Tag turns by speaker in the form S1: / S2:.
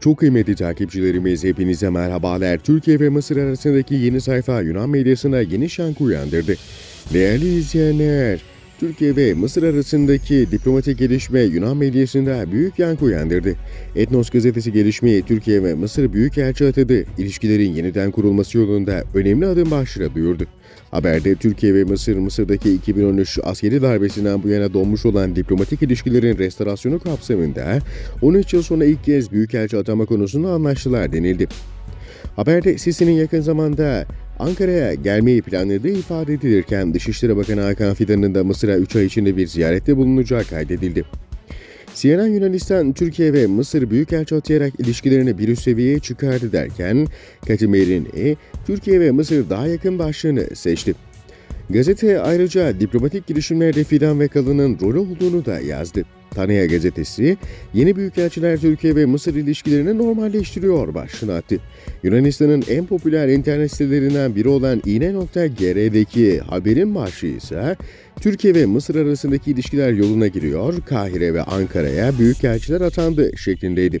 S1: Çok kıymetli takipçilerimiz hepinize merhabalar. Türkiye ve Mısır arasındaki yeni sayfa Yunan medyasına yeni şankı uyandırdı. Değerli izleyenler, Türkiye ve Mısır arasındaki diplomatik gelişme Yunan medyasında büyük yankı uyandırdı. Etnos gazetesi gelişmeyi Türkiye ve Mısır Büyükelçi atadı. İlişkilerin yeniden kurulması yolunda önemli adım başlığı duyurdu. Haberde Türkiye ve Mısır, Mısır'daki 2013 askeri darbesinden bu yana donmuş olan diplomatik ilişkilerin restorasyonu kapsamında 13 yıl sonra ilk kez Büyükelçi atama konusunda anlaştılar denildi. Haberde Sisi'nin yakın zamanda Ankara'ya gelmeyi planladığı ifade edilirken Dışişleri Bakanı Hakan Fidan'ın da Mısır'a 3 ay içinde bir ziyarette bulunacağı kaydedildi. CNN Yunanistan, Türkiye ve Mısır büyükelçi atayarak ilişkilerini bir üst seviyeye çıkardı derken Katimerini, Türkiye ve Mısır daha yakın başlığını seçti. Gazete ayrıca diplomatik girişimlerde Fidan ve Kalın'ın rolü olduğunu da yazdı. Tanıya gazetesi, yeni büyükelçiler Türkiye ve Mısır ilişkilerini normalleştiriyor başlığını attı. Yunanistan'ın en popüler internet sitelerinden biri olan iğne.gr'deki haberin başlığı ise Türkiye ve Mısır arasındaki ilişkiler yoluna giriyor, Kahire ve Ankara'ya büyükelçiler atandı şeklindeydi.